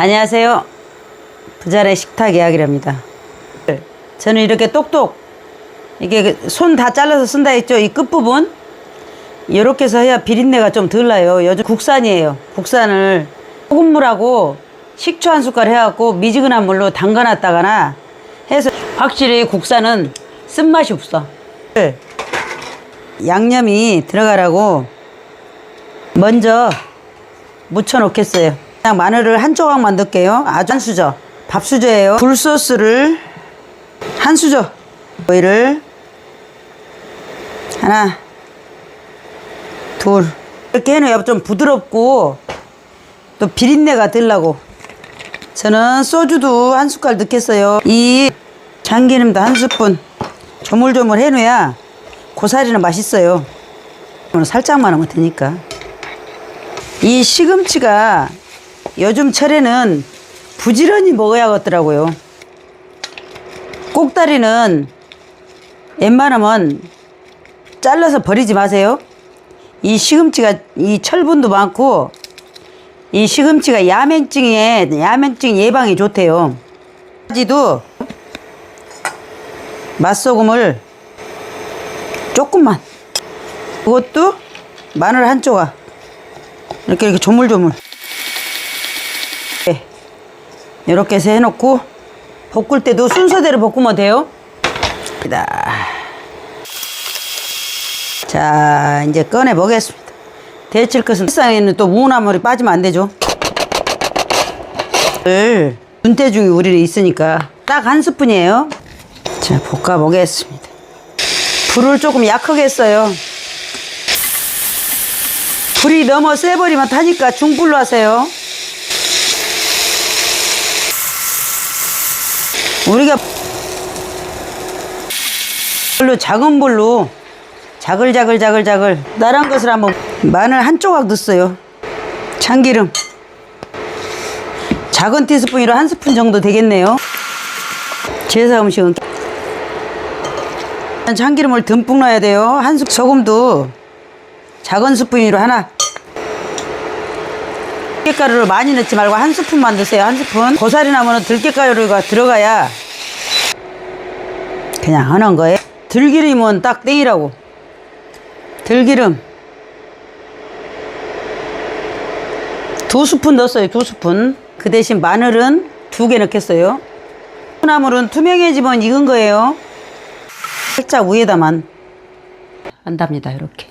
안녕하세요. 부자의 식탁 이야기랍니다. 저는 이렇게 똑똑 이게 손 다 잘라서 쓴다 했죠. 이 끝부분 이렇게 해서 해야 비린내가 좀 덜 나요. 요즘 국산이에요. 국산을 소금물하고 식초 한 숟갈 해갖고 미지근한 물로 담가놨다거나 해서 확실히 국산은 쓴맛이 없어. 양념이 들어가라고 먼저 무쳐 놓겠어요. 그냥 마늘을 한 조각만 넣을게요. 아주 한 수저. 밥 수저예요. 굴소스를 한 수저. 오이를 하나, 둘. 이렇게 해놓으면 좀 부드럽고 또 비린내가 들라고. 저는 소주도 한 숟갈 넣겠어요. 이 참기름도 한 스푼 조물조물 해놓어야 고사리는 맛있어요. 살짝만 하면 되니까. 이 시금치가 요즘 철에는 부지런히 먹어야겠더라고요. 꼭다리는 웬만하면 잘라서 버리지 마세요. 이 시금치가 이 철분도 많고 이 시금치가 야맹증에 야맹증 예방에 좋대요. 지도 맛소금을 조금만 그것도 마늘 한 조각 이렇게 이렇게 조물조물 네. 이렇게 해서 해놓고 볶을 때도 순서대로 볶으면 돼요. 자 이제 꺼내 보겠습니다. 데칠 것은 세상에는 또 무나물이 빠지면 안 되죠. 을 눈대중이 우리는 있으니까 딱 한 스푼이에요. 자 볶아 보겠습니다. 불을 조금 약하게 했어요. 불이 너무 세버리면 타니까 중불로 하세요. 우리가 불로 작은 불로 자글자글 자글자글 나란 것을 한번 마늘 한 조각 넣었어요. 참기름 작은 티스푼으로 한 스푼 정도 되겠네요. 제사 음식은 참기름을 듬뿍 넣어야 돼요. 한숟 소금도 작은 스푼으로 하나 들깨가루를 많이 넣지 말고 한 스푼만 넣으세요 한 스푼 고사리 나무는 들깨가루가 들어가야 그냥 하는 거예요. 들기름은 딱 땡이라고. 들기름. 두 스푼 넣었어요 두 스푼. 그 대신 마늘은 두 개 넣겠어요. 나물은 투명해지면 익은 거예요. 살짝 위에다만. 한답니다 이렇게